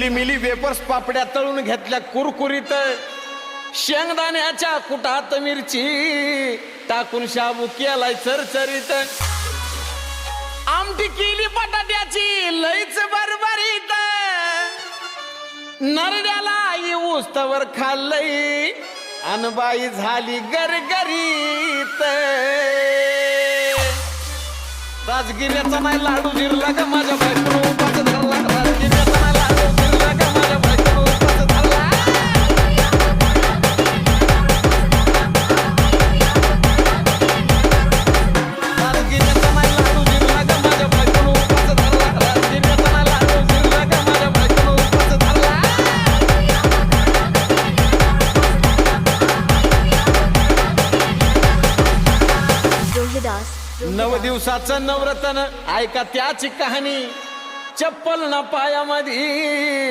Milli vapours पापड्या तळून घेतल्या कुरकुरीत. शेंगदाण्याच्या कुटात मिरची टाकून शाबू केलाय चरचरीत. आमटी केली बटाट्याची लईच बरबरीत. नरड्याला आई तवर खाल्लंय अनबाई झाली गरगरीत. राजगिऱ्याचा नाही लाडू जिरला का माझ्या बाई रोहिदास नव दिवसाचं नवरतन ऐका त्याची कहाणी. चप्पल ना पायामध्ये